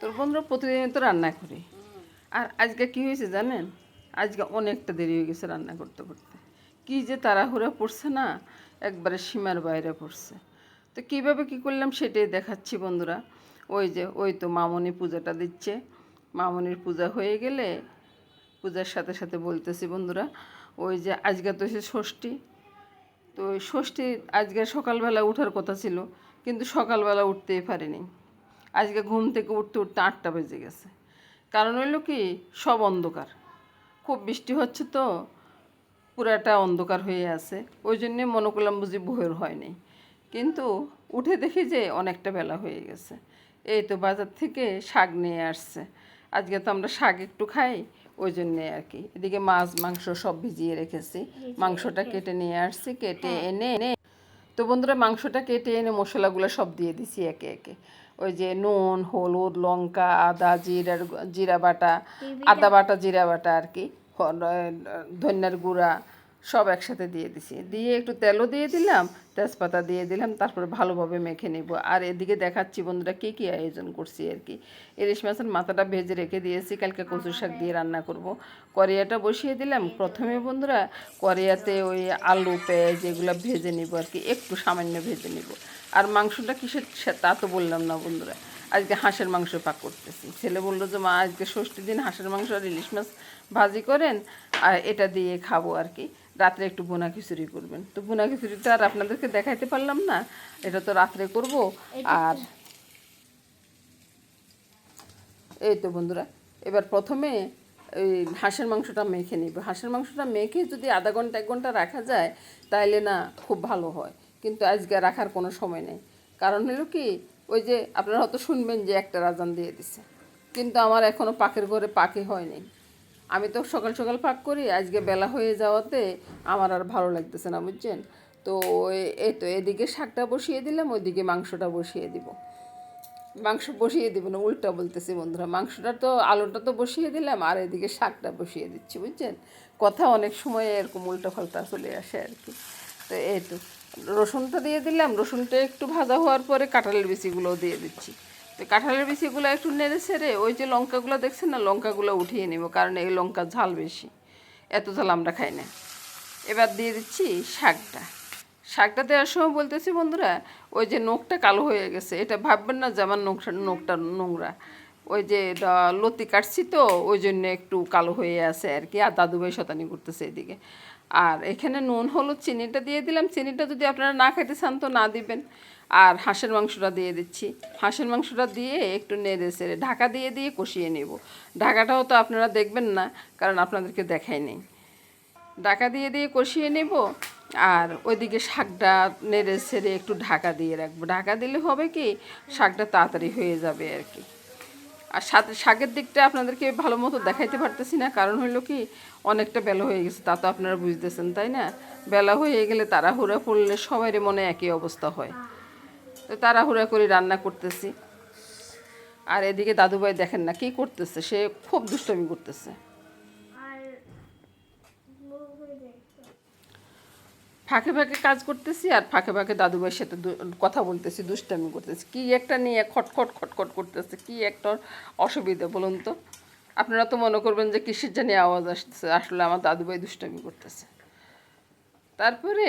তোর বন্ধুরা প্রতিদিনই তো রান্না করি। আর আজকে কি হয়েছে জানেন? আজকে অনেকটা দেরি হয়ে গেছে রান্না করতে করতে। কি যে তাড়াহুড়া পড়ছে না, একবারে সীমার বাইরে পড়ছে। তো কীভাবে কি করলাম সেটাই দেখাচ্ছি বন্ধুরা। ওই যে, ওই তো মামনি পূজাটা দিচ্ছে। মামনির পূজা হয়ে গেলে পূজার সাথে সাথে বলতেছি বন্ধুরা, ওই যে আজকে তো সে ষষ্ঠী। তো ষষ্ঠী আজকে সকালবেলা ওঠার কথা ছিল, কিন্তু সকালবেলা উঠতেই পারিনি। আজকে ঘুম থেকে উঠতে উঠতে আটটা বেজে গেছে। কারণ হইল কি সব অন্ধকার। খুব বৃষ্টি হচ্ছে তো পুরাটা অন্ধকার হয়ে আছে। ওই জন্যে মনে করলাম বুঝি ভোর হয়নি কিন্তু উঠে দেখি যে অনেকটা বেলা হয়ে গেছে। এই তো বাজার থেকে শাক নিয়ে আসছে। আজকে তো আমরা শাক একটু খাই ওই জন্যে আর কি। এদিকে মাছ মাংস সব ভিজিয়ে রেখেছি। মাংসটা কেটে নিয়ে আসছি কেটে এনে এনে তো বন্ধুরা মাংসটা কেটে এনে মশলাগুলো সব দিয়ে দিছি একে একে। ওই যে নুন হলুদ লঙ্কা আদা জিরার জিরা বাটা আদা বাটা জিরা বাটা আর কি ধনিয়ার গুঁড়া সব একসাথে দিয়ে দিছি। দিয়ে একটু তেলও দিয়ে দিলাম, তেজপাতা দিয়ে দিলাম, তারপরে ভালোভাবে মেখে নিব। আর এদিকে দেখাচ্ছি বন্ধুরা কী কী আয়োজন করছি আর কি। ইলিশ মাছের মাথাটা ভেজে রেখে দিয়েছি, কালকে কচু শাক দিয়ে রান্না করব। করিয়াটা বসিয়ে দিলাম। প্রথমে বন্ধুরা করিয়াতে ওই আলু পেঁয়াজ এগুলো ভেজে নিব আর কি, একটু সামান্য ভেজে নিব। আর মাংসটা কিসের তা তো বললাম না বন্ধুরা, আজকে হাঁসের মাংস পাক করতেছি। ছেলে বলল যে, মা, আজকে ষষ্ঠী দিন হাঁসের মাংস আর ইলিশ মাছ ভাজি করেন, আর এটা দিয়ে খাব আর কি। রাত্রে একটু বোনা খিচুড়ি করবেন। তো বোনা খিচুড়িটা আর আপনাদেরকে দেখাইতে পারলাম না এটা তো রাত্রে করব। আর এই তো বন্ধুরা এবার প্রথমে এই হাঁসের মাংসটা মেখে নিব। হাঁসের মাংসটা মেখে যদি আধা ঘণ্টা এক ঘণ্টা রাখা যায় তাইলে না খুব ভালো হয়। কিন্তু আজকে রাখার কোনো সময় নেই। কারণ হলো কি ওই যে আপনারা হয়তো শুনবেন যে একটা রাজান দিয়ে দিছে। কিন্তু আমার এখনও পাকের ঘরে পাখি হয়নি। আমি তো সকাল সকাল পাক করি আজকে বেলা হয়ে যাওয়াতে আমার আর ভালো লাগতেছে না বুঝছেন? তো এ- এই তো এদিকে শাকটা বসিয়ে দিলাম ওইদিকে মাংসটা বসিয়ে দিব। মাংস বসিয়ে দিব না উল্টা বলতেছি বন্ধুরা মাংসটা তো আলুটা তো বসিয়ে দিলাম আর এদিকে শাকটা বসিয়ে দিচ্ছি বুঝছেন? কথা অনেক সময় এরকম উল্টো পাল্টা চলে আসে আর কি। তো এই তো রসুনটা দিয়ে দিলাম রসুনটা একটু ভাজা হওয়ার পরে কাঁঠালের বিচিগুলোও দিয়ে দিচ্ছি। তো কাঁঠালের বিচিগুলো একটু নেড়ে ছেড়ে ওই যে লঙ্কাগুলো দেখছেন না, লঙ্কাগুলো উঠিয়ে নেব, কারণ এই লঙ্কার ঝাল বেশি। এত ঝাল আমরা খাই না। এবার দিয়ে দিচ্ছি শাকটা। শাকটা দেওয়ার সময় বলতেছি বন্ধুরা, ওই যে নোকটা কালো হয়ে গেছে, এটা ভাববেন না যে আমার নোকটা নোকটা নোংরা। ওই যে লতি কাটছি তো, ওই জন্য একটু কালো হয়ে আছে আর কি, আর দাদুভাই শতানি করতেছে এদিকে। আর এখানে নুন, হলুদ, চিনিটা দিয়ে দিলাম। চিনিটা যদি আপনারা না খেতে চান তো না দিবেন। আর হাঁসের মাংসটা দিয়ে দিচ্ছি। হাঁসের মাংসটা দিয়ে একটু নেড়ে সেড়ে ঢাকা দিয়ে দিয়ে কষিয়ে নেব। ঢাকাটাও তো আপনারা দেখবেন না, কারণ আপনাদেরকে দেখাই নেই। ঢাকা দিয়ে দিয়ে কষিয়ে নেব। আর ওইদিকে শাকটা নেড়ে ছেড়ে একটু ঢাকা দিয়ে রাখব। ঢাকা দিলে হবে কি, শাকটা তাড়াতাড়ি হয়ে যাবে আর কি। আর সাথে শাকের দিকটা আপনাদেরকে ভালো মতো দেখাইতে পারতেছি না, কারণ হইল কি, অনেকটা বেলা হয়ে গেছে, তা তো আপনারা বুঝতেছেন, তাই না? বেলা হয়ে গেলে তাড়াহুড়া পড়লে সবারই মনে একই অবস্থা হয়। তো তাড়াহুড়া করে রান্না করতেছি। আর এদিকে দাদুভাই দেখেন না, কি করতেছে? সে খুব দুষ্টমি করতেছে। ফাঁকে ফাঁকে কাজ করতেছি আর ফাঁকে ফাঁকে দাদুভাইয়ের সাথে কথা বলতেছি, দুষ্টামি করতেছি। কি একটা নিয়ে খটখট খটখট করতেছে, কি একটা অসুবিধা বলুন তো? আপনারা তো মনে করবেন যে কৃষির জানি আওয়াজ আসতেছে, আসলে আমার দাদুভাই দুষ্টামি করতেছে। তারপরে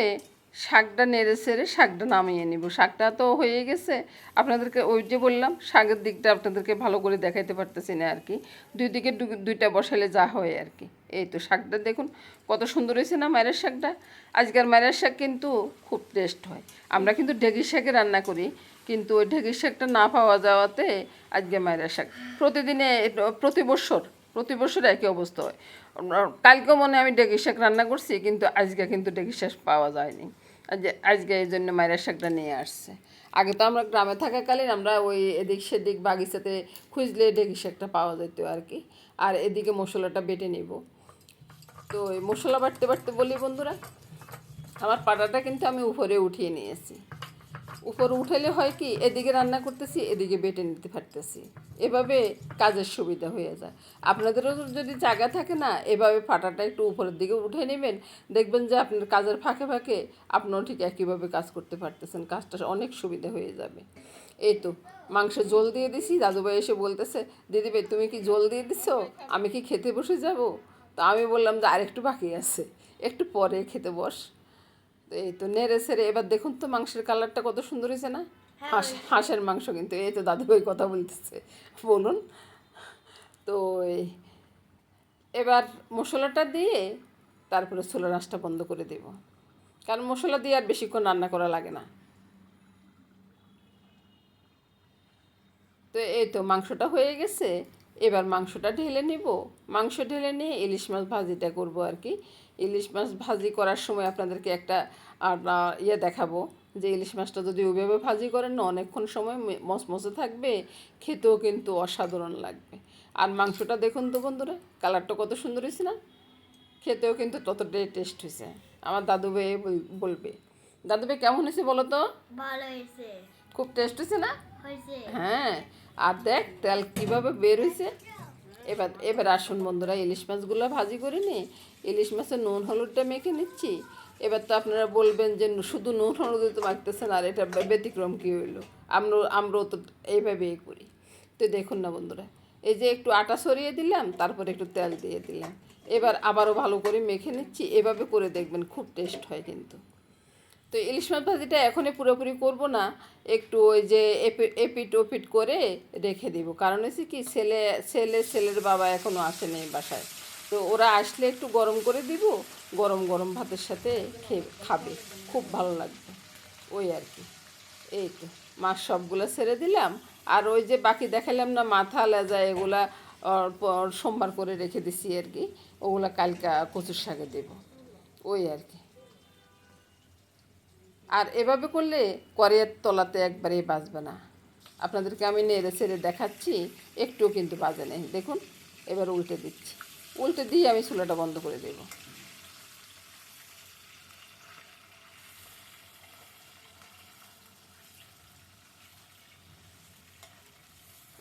শাকটা নেড়ে সেড়ে শাকটা নামিয়ে নিব। শাকটা তো হয়ে গেছে। আপনাদেরকে ওই যে বললাম, শাকের দিকটা আপনাদেরকে ভালো করে দেখাইতে পারতেছি না আর কি। দুই দিকে দুইটা বসালে যা হয় আর কি। এই তো শাকটা দেখুন, কত সুন্দর হয়েছে না মায়ের শাকটা। আজকের মায়ের শাক কিন্তু খুব টেস্ট হয়। আমরা কিন্তু ঢেঁকির শাকে রান্না করি, কিন্তু ওই ঢেঁকির শাকটা না পাওয়া যাওয়াতে আজকে মায়ের শাক। প্রতিদিনে প্রতি বছর প্রতি বছর একই অবস্থা হয়। আমরা- কালকে মনে আমি ডেকি শাক রান্না করছি, কিন্তু আজকে কিন্তু ডেকি শাক পাওয়া যায়নি। আজকে এই জন্য মায়ের শাকটা নিয়ে আসছে। আগে তো আমরা গ্রামে থাকাকালীন আমরা ওই এদিক সেদিক বাগিচাতে খুঁজলে ঢেকি শাকটা পাওয়া যেত আর কি। আর এদিকে মশলাটা বেটে নিব। তো ওই মশলা বাটতে বাটতে বলি বন্ধুরা, আমার পাটাটা কিন্তু আমি উপরে উঠিয়ে নিয়েছি। উপরে উঠেলে হয় কি, এদিকে রান্না করতেছি, এদিকে বেটে নিতে পারতেছি। এভাবে কাজের সুবিধা হয়ে যায়। আপনাদেরও যদি জায়গা থাকে না, এভাবে পাটাটা একটু উপরের দিকে উঠে নেবেন। দেখবেন যে আপনার কাজের ফাঁকে ফাঁকে আপনিও ঠিক একইভাবে কাজ করতে পারতেছেন, কাজটা অনেক সুবিধা হয়ে যাবে। এই তো মাংস জল দিয়ে দিছি, দাদুভাই এসে বলতেছে দিদিভাই তুমি কি জল দিয়ে দিছো? আমি কি খেতে বসে যাব? তো আমি বললাম যে, আরেকটু বাকি আছে, একটু পরে খেতে বস। এই তো নেড়ে সেড়ে এবার দেখুন তো মাংসের কালারটা কত সুন্দর হয়েছে না? হাঁস হাঁসের মাংস কিন্তু এই তো দাদুভাই কথা বলতেছে। বলুন। তো এবার মশলাটা দিয়ে তারপরে ছোলা রাসটা বন্ধ করে দেব। কারণ মশলা দিয়ে আর বেশিক্ষণ রান্না করা লাগে না। তো এই তো মাংসটা হয়ে গেছে। এবার মাংসটা ঢেলে নেব। মাংস ঢেলে নিয়ে ইলিশ মাছ ভাজিটা করব আর কি। ইলিশ মাছ ভাজি করার সময় আপনাদেরকে একটা ইয়ে দেখাবো যে ইলিশ মাছটা যদি ওইভাবে ভাজি করেন না অনেকক্ষণ সময় মে- মচমচে থাকবে খেতেও কিন্তু অসাধারণ লাগবে। আর মাংসটা দেখুন তো বন্ধুরা কালারটা কত সুন্দর হয়েছে না? খেতেও কিন্তু ততটাই টেস্ট হয়েছে। আমার দাদু বলবে। দাদু ভাই কেমন হয়েছে বলো তো? ভালো হয়েছে। খুব টেস্ট হয়েছে না? হ্যাঁ আর দেখ তেল কীভাবে বের হয়েছে। এবার এবার আসুন বন্ধুরা, ইলিশ মাছগুলো ভাজি করে নিয়ে, ইলিশ মাছের নুন, হলুদটা মেখে নিচ্ছি। এবার তো আপনারা বলবেন যে শুধু নুন, হলুদ তো মাখতেছেন, আর এটা ব্যতিক্রম কী হইল? আমরা আমরাও তো এইভাবেই করি। তো দেখুন না বন্ধুরা, এই যে একটু আটা সরিয়ে দিলাম, তারপরে একটু তেল দিয়ে দিলাম। এবার আবারও ভালো করে মেখে নিচ্ছি, এভাবে করে দেখবেন খুব টেস্ট হয় কিন্তু। তো ইলিশ মাছ ভাজিটা এখনই পুরোপুরি করব না, একটু ওই যে এপি- এপিট ওপিট করে রেখে দিব। কারণ হচ্ছে কি, ছেলে ছেলে, ছেলের বাবা এখনও আসেনি বাসায়। তো ওরা আসলে একটু গরম করে দিব, গরম গরম ভাতের সাথে খেয়ে, খাবে। খুব ভালো লাগবে, ওই আর কি। এই তো, মাছ সবগুলো ছেড়ে দিলাম। আর ওই যে বাকি দেখালাম না, মাথা, লেজা, এগুলা সোমবার করে রেখে দিছি আর কি। ওগুলা কালকা কচুর শাকে দেব, ওই আর কি। আর এভাবে করলে করের তলাতে একবারেই বাজবে না। আপনাদেরকে আমি নেড়ে ছেড়ে দেখাচ্ছি, একটুও কিন্তু বাজে নেই। দেখুন, এবার উল্টে দিচ্ছি। উল্টে দিয়ে আমি চুলাটা বন্ধ করে দেব।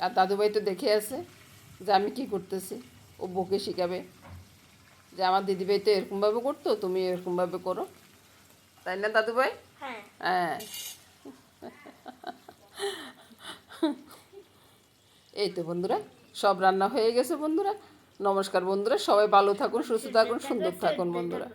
আর দাদুভাই তো দেখে আছে যে আমি কি করতেছি। ও বকে শিখাবে যে, আমার দিদিভাই তো এরকমভাবে করতো, তুমি এরকমভাবে করো। তাই না দাদু ভাই হ্যাঁ। এই তো বন্ধুরা সব রান্না হয়ে গেছে বন্ধুরা। নমস্কার বন্ধুরা সবাই ভালো থাকুন সুস্থ থাকুন সুন্দর থাকুন বন্ধুরা।